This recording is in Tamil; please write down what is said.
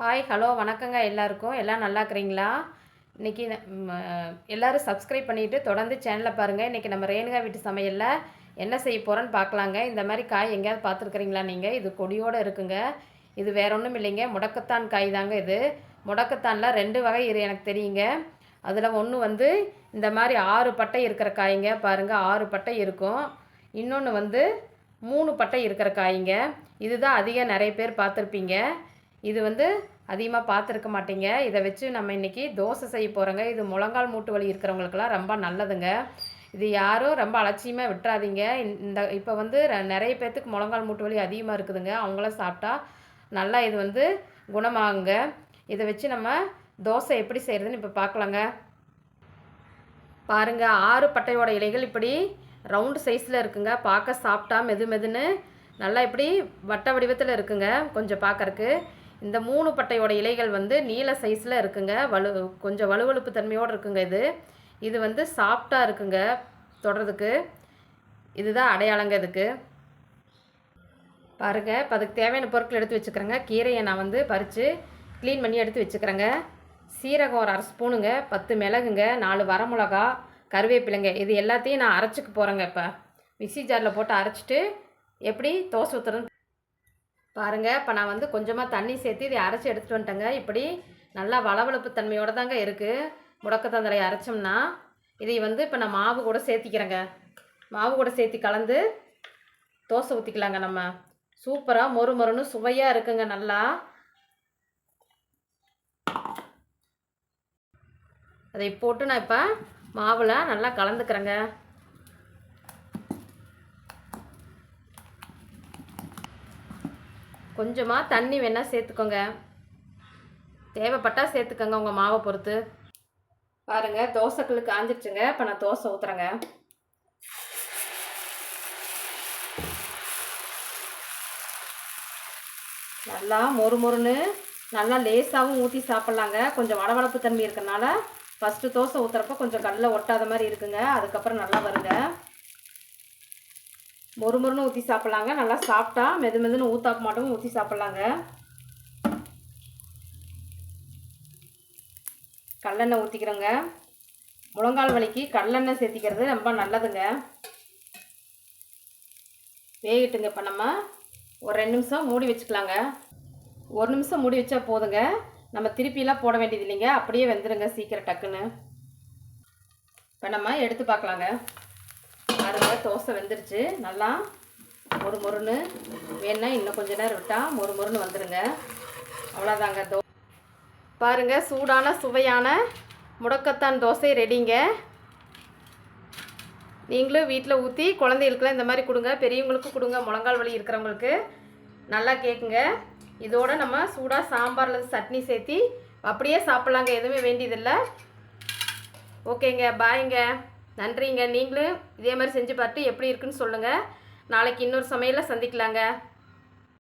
ஹாய் ஹலோ வணக்கங்க எல்லாருக்கும். எல்லாம் நல்லா இருக்கிறீங்களா? இன்றைக்கி எல்லோரும் சப்ஸ்கிரைப் பண்ணிவிட்டு தொடர்ந்து சேனலை பாருங்கள் இன்றைக்கி நம்ம ரேணுகா வீட்டு சமையலில் என்ன செய்ய போகிறோன்னு பார்க்கலாங்க இந்த மாதிரி காய் எங்கேயாவது பார்த்துருக்குறீங்களா நீங்கள் இது கொடியோடு இருக்குங்க. இது வேற ஒன்றும் இல்லைங்க. முடக்கத்தான் காய் தாங்க இது. முடக்கத்தானில் ரெண்டு வகை இரு எனக்கு தெரியுங்க. அதில் ஒன்று வந்து இந்த மாதிரி ஆறு பட்டை இருக்கிற காய்ங்க. பாருங்கள் ஆறு பட்டை இருக்கும். இன்னொன்று வந்து மூணு பட்டை இருக்கிற காய்ங்க. இதுதான் அதிகம் நிறைய பேர் பார்த்துருப்பீங்க. இது வந்து அதிகமாக பார்த்துருக்க மாட்டீங்க. இதை வச்சு நம்ம இன்றைக்கி தோசை செய்ய போகிறோங்க இது முழங்கால் மூட்டு வலி இருக்கிறவங்களுக்கெல்லாம் ரொம்ப நல்லதுங்க. இது யாரும் ரொம்ப அலட்சியமாக விட்டுறாதீங்க. இந்த இப்போ வந்து நிறைய பேர்த்துக்கு முழங்கால் மூட்டு வலி அதிகமாக இருக்குதுங்க. அவங்களாம் சாப்பிட்டா நல்லா இது வந்து குணமாகுங்க. இதை வச்சு நம்ம தோசை எப்படி செய்கிறதுன்னு இப்போ பார்க்கலாங்க. பாருங்கள் ஆறு பட்டையோட இலைகள் இப்படி ரவுண்டு சைஸில் இருக்குங்க. பார்க்க சாப்பிட்டா மெது மெதுன்னு நல்லா இப்படி வட்ட வடிவத்தில் இருக்குங்க. கொஞ்சம் பார்க்குறக்கு இந்த மூணு பட்டையோட இலைகள் வந்து நீல சைஸில் இருக்குங்க. வலு கொஞ்சம் வலுவழுப்பு தன்மையோடு இருக்குங்க இது. இது வந்து சாஃப்டாக இருக்குங்க தொடுறதுக்கு. இதுதான் அடையாளங்க இதுக்கு. பாருங்கள் இப்போ அதுக்கு தேவையான பொருட்கள் எடுத்து வச்சுக்கிறேங்க. கீரையை நான் வந்து பறித்து க்ளீன் பண்ணி எடுத்து வச்சுக்கிறேங்க. சீரகம் ஒரு அரை ஸ்பூனுங்க பத்து மிளகுங்க நாலு வரமிளகா கருவேப்பிலைங்க. இது எல்லாத்தையும் நான் அரைச்சிக்க போகிறேங்க இப்போ. மிக்சி ஜாரில் போட்டு அரைச்சிட்டு எப்படி தோசை ஊற்றுறேன்னு பாருங்கள் இப்போ நான் வந்து கொஞ்சமாக தண்ணி சேர்த்து இதை அரைச்சி எடுத்துகிட்டு வந்துட்டேங்க. இப்படி நல்லா வளவளப்பு தன்மையோடு தாங்க இருக்குது முடக்கத்தந்தரை அரைச்சோம்னா இதை வந்து இப்போ நான் மாவு கூட சேர்த்திக்கிறேங்க. மாவு கூட சேர்த்தி கலந்து தோசை ஊற்றிக்கலாங்க நம்ம. சூப்பராக மொறு மொறுன்னு சுவையாக இருக்குங்க நல்லா. அதை போட்டு நான் இப்போ மாவில் நல்லா கலந்துக்கிறேங்க. கொஞ்சமாக தண்ணி வேணால் சேர்த்துக்கோங்க. தேவைப்பட்டால் சேர்த்துக்கோங்க உங்கள் மாவை பொறுத்து. பாருங்கள் தோசைக்கல்லு காஞ்சிருச்சுங்க. இப்போ நான் தோசை ஊற்றுறேங்க நல்லா மொறு மொறுன்னு நல்லா லேசாகவும் ஊற்றி சாப்பிட்லாங்க. கொஞ்சம் வளவளப்பு தன்மை இருக்கிறனால ஃபஸ்ட்டு தோசை ஊற்றுறப்ப கொஞ்சம் கல்லில் ஒட்டாத மாதிரி இருக்குங்க. அதுக்கப்புறம் நல்லா வருங்க. மொறுமொறுன்னு ஊற்றி சாப்பிட்லாங்க. நல்லா சாப்பிட்டா மெது மெதுன்னு ஊற்றாக்க மாட்டோம் ஊற்றி சாப்பிட்லாங்க. கல்லெண்ணெய் ஊற்றிக்கிறோங்க முழங்கால் வலிக்கு கல்லெண்ணெய் சேர்த்திக்கிறது ரொம்ப நல்லதுங்க. வேகிட்டுங்க இப்போ நம்ம. ஒரு ரெண்டு நிமிஷம் மூடி வச்சுக்கலாங்க. ஒரு நிமிஷம் மூடி வச்சா போதுங்க. நம்ம திருப்பிலாம் போட வேண்டியது இல்லைங்க. அப்படியே வெந்துடுங்க சீக்கிரம் டக்குன்னு. இப்போ நம்ம எடுத்து பார்க்கலாங்க. பாருங்கள் தோசை வெந்துருச்சு. நல்லா ஒரு முருன்னு வேணா இன்னும் கொஞ்ச நேரம் விட்டால் ஒரு முருன்னு வந்துடுங்க அவ்வளோதாங்க தோ. பாருங்கள் சூடான சுவையான முடக்கத்தான் தோசை ரெடிங்க. நீங்களும் வீட்டில் ஊற்றி குழந்தைகளுக்குலாம் இந்த மாதிரி கொடுங்க பெரியவங்களுக்கும் கொடுங்க முழங்கால் வலி இருக்கிறவங்களுக்கு. நல்லா கேட்குங்க இதோடு நம்ம சூடாக சாம்பாரில் சட்னி சேர்த்தி அப்படியே சாப்பிட்லாங்க. எதுவுமே வேண்டியதில்லை. ஓகேங்க பாய்ங்க. நன்றிங்க. நீங்களும் இதே மாதிரி செஞ்சு பார்த்து எப்படி இருக்குன்னு சொல்லுங்கள் நாளைக்கு இன்னொரு சமையலில் சந்திக்கலாங்க.